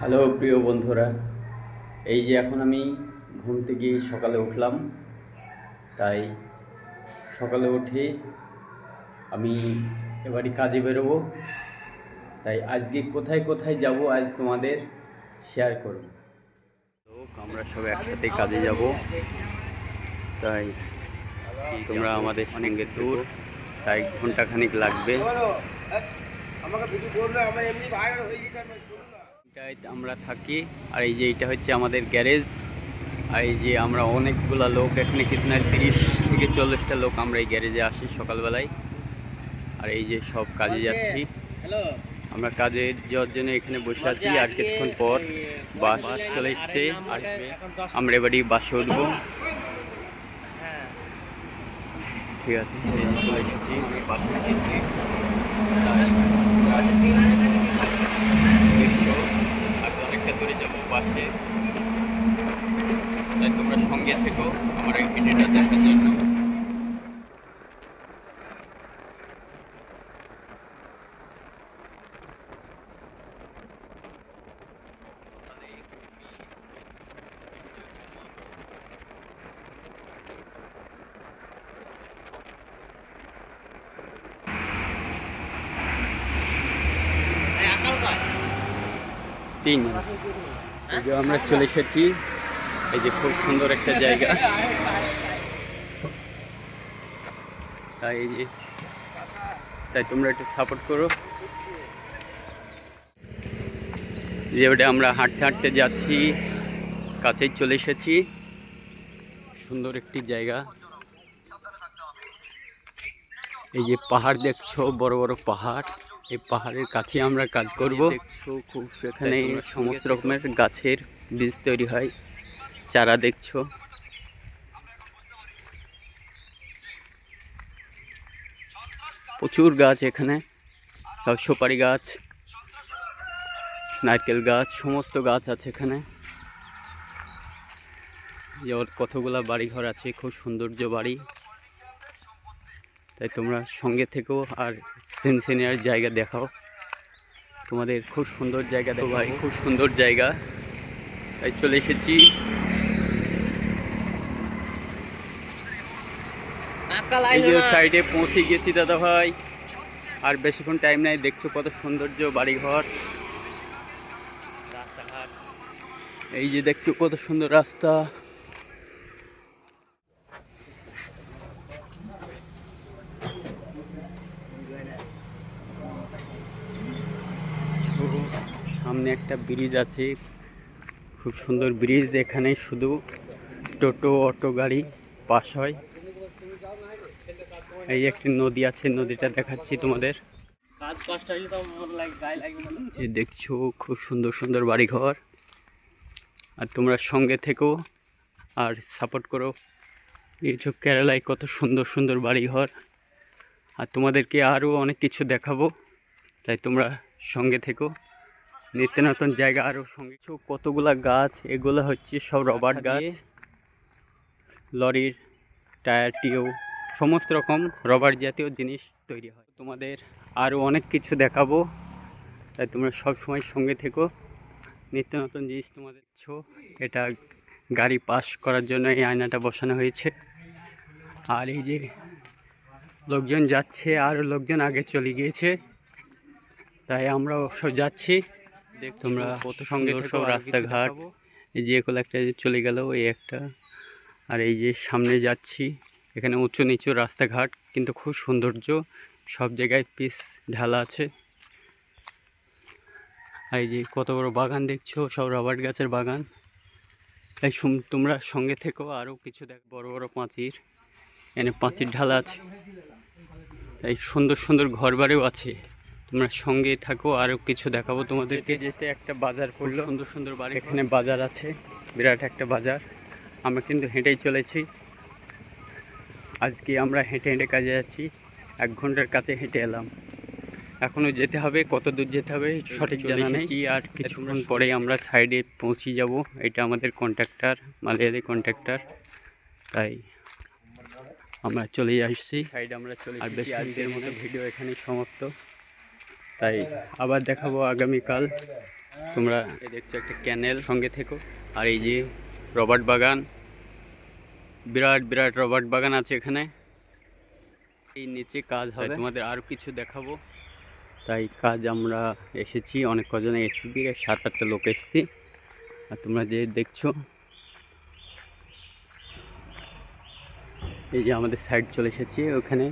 Hello প্রিয় বন্ধুরা এই যে এখন আমি ঘুম থেকে সকালে উঠলাম তাই সকালে উঠে আমি এবারই কাজে বেরোবো তাই আজকে কোথায় কোথায় যাব আজ তোমাদের শেয়ার করব। আমরা সব একসাথে কাজে যাব তাই তোমরা আমাদের সঙ্গে দূর তাই ঘন্টাখানিক লাগবে। আমাকে ভিডিও করলে আমার এমনি ভাইরাল হয়ে গেছে এটাই আমরা থাকি আর এই যে এটা হচ্ছে আমাদের গ্যারেজ আর এই যে আমরা অনেকগুলা লোক এখানে কিতনা তিরিশ থেকে চল্লিশটা লোক আমরা এই গ্যারেজে আসি সকালবেলায়। আর এই যে সব কাজে যাচ্ছি। আমরা কাজে যাওয়ার জন্য এখানে বসে আছি আর কিছুক্ষণ পর বাস চলে এসছে। আসবে। আমরা এবারই বাসে উঠবো। ঠিক আছে চলে এসেছি। আমি বাসে উঠেছি তাই দেখছ আগে অনেকটা বাসে তাই তোমরা সঙ্গে থেকো আমার এই ভিডিওটা দেখার জন্য। তিন। এই যে আমরা চলে এসেছি। এই যে খুব সুন্দর একটা জায়গা। তাই এই যে, তাই তোমরা একটু সাপোর্ট করো। যে ওটা আমরা হাঁটতে হাঁটতে যাচ্ছি, কাছেই চলে এসেছি। সুন্দর একটি জায়গা। এই যে পাহাড় দেখছ, বড় বড় পাহাড়। এই পাহাড়ের কাছে আমরা কাজ করব। খুব সেখানে সমস্ত রকমের গাছের বীজ তৈরি হয়। চারা দেখছ। প্রচুর গাছ এখানে। সুপারি গাছ, নারকেল গাছ, সমস্ত গাছ আছে এখানে। যেমন কতগুলা বাড়ি ঘর আছে, খুব সৌন্দর্য বাড়ি। তাই তোমরা সঙ্গে থেকেও আর সিনসিনিয়ার জায়গা দেখাও। তোমাদের খুব সুন্দর জায়গা দেখো ভাই, খুব সুন্দর জায়গা। তাই চলে এসেছি। এই যে সাইডে পৌঁছে গেছি দাদা ভাই। আর বেশিক্ষণ টাইম নাই, দেখছ কত সৌন্দর্য বাড়িঘর। রাস্তাঘাট এই যে দেখছ কত সুন্দর রাস্তা। সামনে একটা ব্রিজ আছে। খুব সুন্দর ব্রিজ এখানে শুধু টোটো, অটো, গাড়ি পাস হয়। এই একটি নদী আছে, নদীটা দেখাচ্ছি তোমাদের। দেখছ, খুব সুন্দর সুন্দর বাড়িঘর। আর তোমরা সঙ্গে থেকো আর সাপোর্ট করো। এই যে কেরালায় কত সুন্দর সুন্দর বাড়িঘর। আর তোমাদেরকে আরও অনেক কিছু দেখাবো, তাই তোমরা সঙ্গে থেকো। নিত্য নতুন জায়গা আরও সঙ্গে। কতগুলা গাছ এগুলো হচ্ছে সব রবার গাছ লরির টায়ার টিও সমস্ত রকম রবার জাতীয় জিনিস তৈরি হয়। তোমাদের আরও অনেক কিছু দেখাবো তাই তোমরা সব সময় সঙ্গে থেকো। নিত্য নতুন জিনিস তোমাদের ছো এটা গাড়ি পাস করার জন্য এই আয়নাটা বসানো হয়েছে। আর এই যে লোকজন যাচ্ছে আর লোকজন আগে চলে গিয়েছে তাই আমরা সব যাচ্ছি। তোমরা কত সঙ্গে সব রাস্তাঘাট এই যে একটা চলে গেল ওই একটা। আর এই যে সামনে যাচ্ছি এখানে উঁচু নিচু রাস্তাঘাট কিন্তু খুব সৌন্দর্য। সব জায়গায় পিস ঢালা আছে। আর এই যে কত বড় বাগান দেখছ সব রবার গাছের বাগান। তাই তোমরা সঙ্গে থেকেও আরও কিছু দেখ বড় বড় পাঁচির। এখানে পাঁচির ঢালা আছে। তাই সুন্দর সুন্দর ঘর বাড়িও আছে। তোমরা সঙ্গে থাকো আরও কিছু দেখাবো তোমাদেরকে। যেতে একটা বাজার পড়ল। সুন্দর সুন্দর বাড়ি। এখানে বাজার আছে বিরাট একটা বাজার। আমরা কিন্তু হেঁটেই চলেছি। আজকে আমরা হেঁটে হেঁটে কাজে যাচ্ছি এক ঘণ্টার কাছে হেঁটে এলাম। এখনও যেতে হবে কত দূর যেতে হবে সঠিক জানা নেই। আর কিছুক্ষণ পরে আমরা সাইডে পৌঁছে যাব। এটা আমাদের কন্ট্রাক্টর মালিয়ালি কন্ট্রাক্টর তাই আমরা চলে আসছি। সাইডে আমরা চলে আর বেশি আজকের মতো ভিডিও এখানেই সমাপ্ত। তাই আবার দেখাবো আগামীকাল। তোমরা এই দেখছ একটা ক্যানেল সঙ্গে থেকো। আর এই যে রবার্ট বাগান বিরাট বিরাট রবার্ট বাগান আছে এখানে। এই নিচে কাজ হবে। তোমাদের আরও কিছু দেখাবো। তাই কাজ আমরা এসেছি অনেক কজনে এসবি সাত আটটা লোক এসেছি। আর তোমরা যে দেখছ এই যে আমাদের সাইড চলে এসেছি ওখানে।